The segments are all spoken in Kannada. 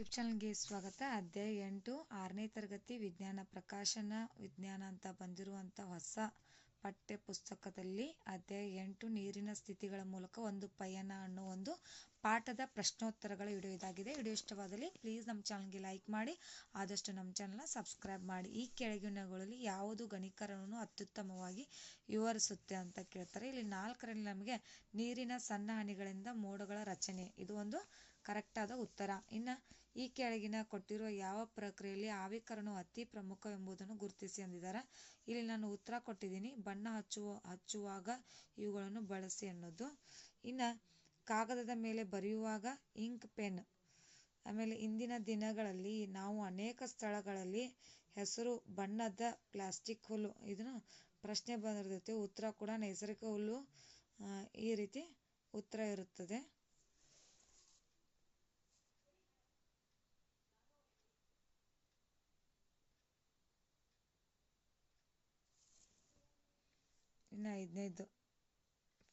ಯೂಟ್ಯೂಬ್ ಚಾನಲ್ಗೆ ಸ್ವಾಗತ. ಅಧ್ಯಾಯ ಎಂಟು, ಆರನೇ ತರಗತಿ, ವಿಜ್ಞಾನ ಪ್ರಕಾಶನ ವಿಜ್ಞಾನ ಅಂತ ಬಂದಿರುವಂಥ ಹೊಸ ಪಠ್ಯ ಪುಸ್ತಕದಲ್ಲಿ ಅಧ್ಯಾಯ ಎಂಟು, ನೀರಿನ ಸ್ಥಿತಿಗಳ ಮೂಲಕ ಒಂದು ಪಯಣ ಅನ್ನೋ ಒಂದು ಪಾಠದ ಪ್ರಶ್ನೋತ್ತರಗಳ ವಿಡಿಯೋ ಇದಾಗಿದೆ ವಿಡಿಯೋ ಇಷ್ಟವಾದಲ್ಲಿ ಪ್ಲೀಸ್ ನಮ್ಮ ಚಾನಲ್ಗೆ ಲೈಕ್ ಮಾಡಿ, ಆದಷ್ಟು ನಮ್ಮ ಚಾನಲ್ನ ಸಬ್ಸ್ಕ್ರೈಬ್ ಮಾಡಿ. ಈ ಕೆಳಗಿನಗಳಲ್ಲಿ ಯಾವುದು ಗಣಿಕರನ್ನು ಅತ್ಯುತ್ತಮವಾಗಿ ವಿವರಿಸುತ್ತೆ ಅಂತ ಕೇಳ್ತಾರೆ. ಇಲ್ಲಿ ನಾಲ್ಕರಲ್ಲಿ ನಮಗೆ ನೀರಿನ ಸಣ್ಣ ಹನಿಗಳಿಂದ ಮೋಡಗಳ ರಚನೆ, ಇದು ಒಂದು ಕರೆಕ್ಟಾದ ಉತ್ತರ. ಇನ್ನು ಈ ಕೆಳಗಿನ ಕೊಟ್ಟಿರುವ ಯಾವ ಪ್ರಕ್ರಿಯೆಯಲ್ಲಿ ಆವಿಕರಣವು ಅತಿ ಪ್ರಮುಖ ಎಂಬುದನ್ನು ಗುರುತಿಸಿ ಅಂದಿದ್ದಾರೆ ಇಲ್ಲಿ ನಾನು ಉತ್ತರ ಕೊಟ್ಟಿದ್ದೀನಿ. ಬಣ್ಣ ಹಚ್ಚುವ, ಹಚ್ಚುವಾಗ ಇವುಗಳನ್ನು ಬಳಸಿ ಅನ್ನೋದು ಇನ್ನು ಕಾಗದದ ಮೇಲೆ ಬರೆಯುವಾಗ ಇಂಕ್ ಪೆನ್. ಆಮೇಲೆ ಇಂದಿನ ದಿನಗಳಲ್ಲಿ ನಾವು ಅನೇಕ ಸ್ಥಳಗಳಲ್ಲಿ ಹೆಸರು, ಬಣ್ಣದ ಪ್ಲಾಸ್ಟಿಕ್ ಹುಲ್ಲು, ಇದನ್ನು ಪ್ರಶ್ನೆ ಬಂದಿರ್ತೈತಿ. ಉತ್ತರ ಕೂಡ ನೈಸರ್ಗಿಕ ಹುಲ್ಲು ಈ ರೀತಿ ಉತ್ತರ ಇರುತ್ತದೆ. ಇನ್ನು ಐದನೇದು.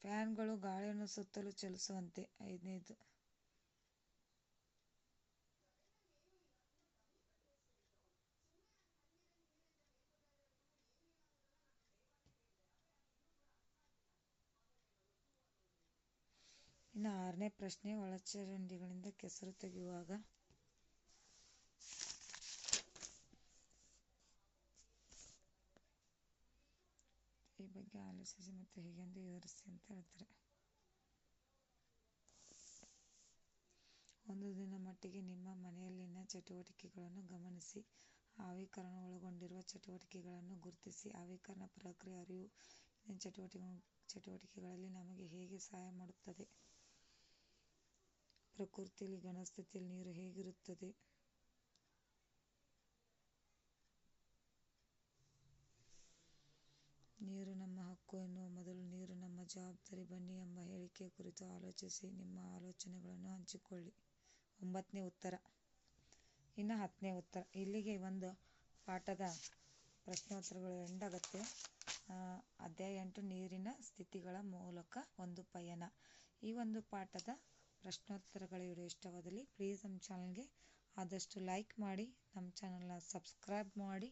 ಫ್ಯಾನ್ಗಳು ಗಾಳಿಯನ್ನು ಸುತ್ತಲೂ ಚಲಿಸುವಂತೆ. ಐದನೇದು. ಇನ್ನು ಆರನೇ ಪ್ರಶ್ನೆ ಒಳಚರಂಡಿಗಳಿಂದ ಕೆಸರು ತೆಗೆಯುವಾಗ. ಬಗ್ಗೆ ಆಲೋಚಿಸಿ ಮತ್ತು ಹೇಗೆಂದು ವಿವರಿಸಿ ಅಂತ ಹೇಳ್ತಾರೆ. ಒಂದು ದಿನ ಮಟ್ಟಿಗೆ ನಿಮ್ಮ ಮನೆಯಲ್ಲಿನ ಚಟುವಟಿಕೆಗಳನ್ನು ಗಮನಿಸಿ ಆವಿಕರಣ ಒಳಗೊಂಡಿರುವ ಚಟುವಟಿಕೆಗಳನ್ನು ಗುರುತಿಸಿ, ಆವಿಕರಣ ಪ್ರಕ್ರಿಯೆ ಅರಿವು ಚಟುವಟಿಕೆ ಚಟುವಟಿಕೆಗಳಲ್ಲಿ ನಮಗೆ ಹೇಗೆ ಸಹಾಯ ಮಾಡುತ್ತದೆ? ಪ್ರಕೃತಿಯಲ್ಲಿ ಘನಸ್ಥಿತಿಯಲ್ಲಿ ನೀರು ಹೇಗಿರುತ್ತದೆ ನೀರು ನಮ್ಮ ಹಕ್ಕು ಎನ್ನುವ ಮೊದಲು ನೀರು ನಮ್ಮ ಜವಾಬ್ದಾರಿ ಬನ್ನಿ ಎಂಬ ಹೇಳಿಕೆ ಕುರಿತು ಆಲೋಚಿಸಿ ನಿಮ್ಮ ಆಲೋಚನೆಗಳನ್ನು ಹಂಚಿಕೊಳ್ಳಿ. ಒಂಬತ್ತನೇ ಉತ್ತರ. ಇನ್ನು ಹತ್ತನೇ ಉತ್ತರ. ಇಲ್ಲಿಗೆ ಒಂದು ಪಾಠದ ಪ್ರಶ್ನೋತ್ತರಗಳು ಎಂಡಾಗತ್ತೆ. ಅಧ್ಯಾಯ ಎಂಟು, ನೀರಿನ ಸ್ಥಿತಿಗಳ ಮೂಲಕ ಒಂದು ಪಯಣ. ಈ ಒಂದು ಪಾಠದ ಪ್ರಶ್ನೋತ್ತರಗಳು ವಿಡಿಯೋ ಇಷ್ಟವಾದಲ್ಲಿ ಪ್ಲೀಸ್ ನಮ್ಮ ಚಾನಲ್ಗೆ ಆದಷ್ಟು ಲೈಕ್ ಮಾಡಿ, ನಮ್ಮ ಚಾನಲ್ನ ಸಬ್ಸ್ಕ್ರೈಬ್ ಮಾಡಿ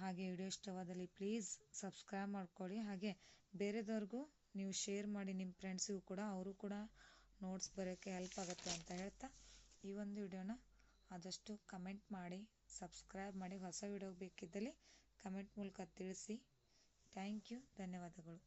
ಹಾಗೆ ವಿಡಿಯೋ ಇಷ್ಟವಾದಲ್ಲಿ ಪ್ಲೀಸ್ ಸಬ್ಸ್ಕ್ರೈಬ್ ಮಾಡ್ಕೊಳ್ಳಿ. ಹಾಗೆ ಬೇರೆದವ್ರಿಗೂ ನೀವು ಶೇರ್ ಮಾಡಿ ನಿಮ್ಮ ಫ್ರೆಂಡ್ಸಿಗೂ ಕೂಡ ಅವರು ಕೂಡ ನೋಟ್ಸ್ ಬರೋಕ್ಕೆ ಹೆಲ್ಪ್ ಆಗುತ್ತೆ ಅಂತ ಹೇಳ್ತಾ ಈ ಒಂದು ವಿಡಿಯೋನ ಆದಷ್ಟು ಕಮೆಂಟ್ ಮಾಡಿ ಸಬ್ಸ್ಕ್ರೈಬ್ ಮಾಡಿ, ಹೊಸ ವಿಡಿಯೋ ಬೇಕಿದ್ದಲ್ಲಿ ಕಮೆಂಟ್ ಮೂಲಕ ತಿಳಿಸಿ. ಥ್ಯಾಂಕ್ ಯು ಧನ್ಯವಾದಗಳು.